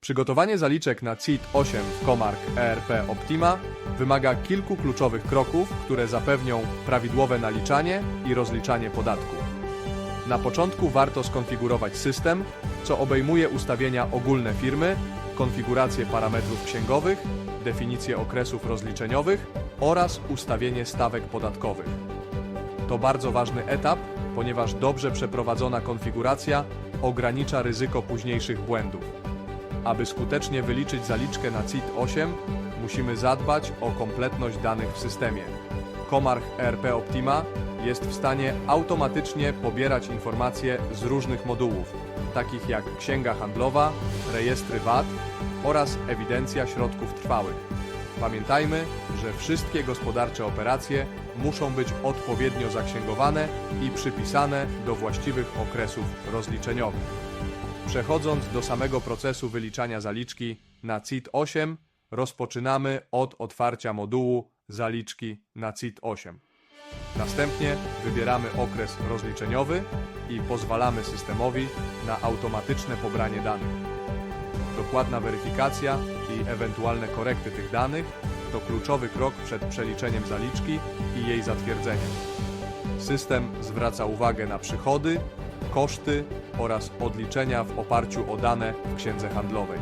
Przygotowanie zaliczek na CIT-8 w Comarch ERP Optima wymaga kilku kluczowych kroków, które zapewnią prawidłowe naliczanie i rozliczanie podatku. Na początku warto skonfigurować system, co obejmuje ustawienia ogólne firmy, konfigurację parametrów księgowych, definicję okresów rozliczeniowych oraz ustawienie stawek podatkowych. To bardzo ważny etap, ponieważ dobrze przeprowadzona konfiguracja ogranicza ryzyko późniejszych błędów. Aby skutecznie wyliczyć zaliczkę na CIT-8, musimy zadbać o kompletność danych w systemie. Comarch ERP Optima jest w stanie automatycznie pobierać informacje z różnych modułów, takich jak księga handlowa, rejestry VAT oraz ewidencja środków trwałych. Pamiętajmy, że wszystkie gospodarcze operacje muszą być odpowiednio zaksięgowane i przypisane do właściwych okresów rozliczeniowych. Przechodząc do samego procesu wyliczania zaliczki na CIT-8, rozpoczynamy od otwarcia modułu zaliczki na CIT-8. Następnie wybieramy okres rozliczeniowy i pozwalamy systemowi na automatyczne pobranie danych. Dokładna weryfikacja i ewentualne korekty tych danych to kluczowy krok przed przeliczeniem zaliczki i jej zatwierdzeniem. System zwraca uwagę na przychody, koszty oraz odliczenia w oparciu o dane w księdze handlowej.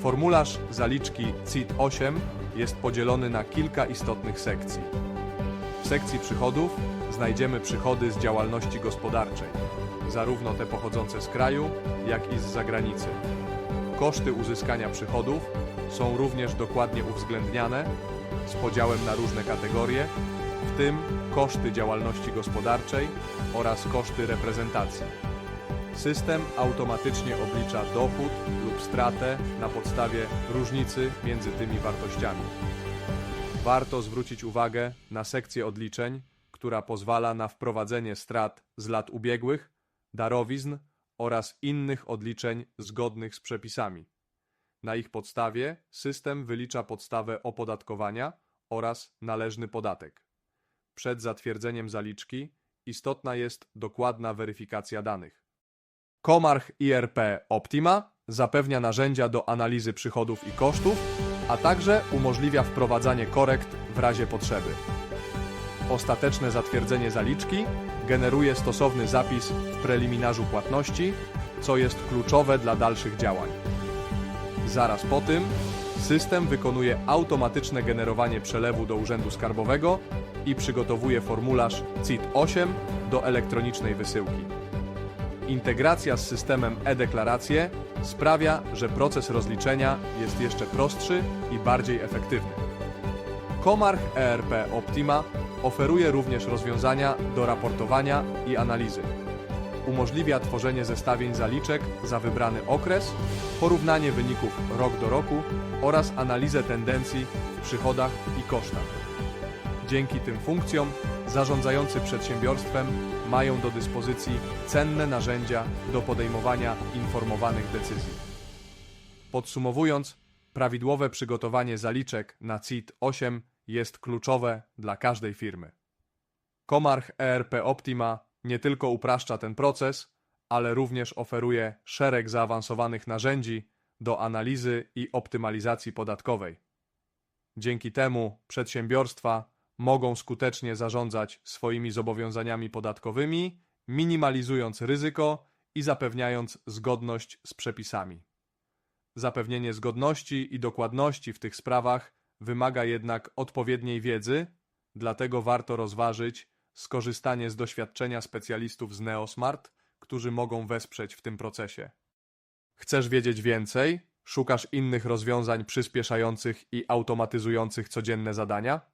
Formularz zaliczki CIT-8 jest podzielony na kilka istotnych sekcji. W sekcji przychodów znajdziemy przychody z działalności gospodarczej, zarówno te pochodzące z kraju, jak i z zagranicy. Koszty uzyskania przychodów są również dokładnie uwzględniane z podziałem na różne kategorie, w tym koszty działalności gospodarczej oraz koszty reprezentacji. System automatycznie oblicza dochód lub stratę na podstawie różnicy między tymi wartościami. Warto zwrócić uwagę na sekcję odliczeń, która pozwala na wprowadzenie strat z lat ubiegłych, darowizn oraz innych odliczeń zgodnych z przepisami. Na ich podstawie system wylicza podstawę opodatkowania oraz należny podatek. Przed zatwierdzeniem zaliczki istotna jest dokładna weryfikacja danych. Comarch IRP Optima zapewnia narzędzia do analizy przychodów i kosztów, a także umożliwia wprowadzanie korekt w razie potrzeby. Ostateczne zatwierdzenie zaliczki generuje stosowny zapis w preliminarzu płatności, co jest kluczowe dla dalszych działań. Zaraz po tym system wykonuje automatyczne generowanie przelewu do Urzędu Skarbowego i przygotowuje formularz CIT-8 do elektronicznej wysyłki. Integracja z systemem e-deklaracje sprawia, że proces rozliczenia jest jeszcze prostszy i bardziej efektywny. Comarch ERP Optima oferuje również rozwiązania do raportowania i analizy. Umożliwia tworzenie zestawień zaliczek za wybrany okres, porównanie wyników rok do roku oraz analizę tendencji w przychodach i kosztach. Dzięki tym funkcjom zarządzający przedsiębiorstwem mają do dyspozycji cenne narzędzia do podejmowania informowanych decyzji. Podsumowując, prawidłowe przygotowanie zaliczek na CIT-8 jest kluczowe dla każdej firmy. Comarch ERP Optima nie tylko upraszcza ten proces, ale również oferuje szereg zaawansowanych narzędzi do analizy i optymalizacji podatkowej. Dzięki temu przedsiębiorstwa mogą skutecznie zarządzać swoimi zobowiązaniami podatkowymi, minimalizując ryzyko i zapewniając zgodność z przepisami. Zapewnienie zgodności i dokładności w tych sprawach wymaga jednak odpowiedniej wiedzy, dlatego warto rozważyć skorzystanie z doświadczenia specjalistów z Neosmart, którzy mogą wesprzeć w tym procesie. Chcesz wiedzieć więcej? Szukasz innych rozwiązań przyspieszających i automatyzujących codzienne zadania?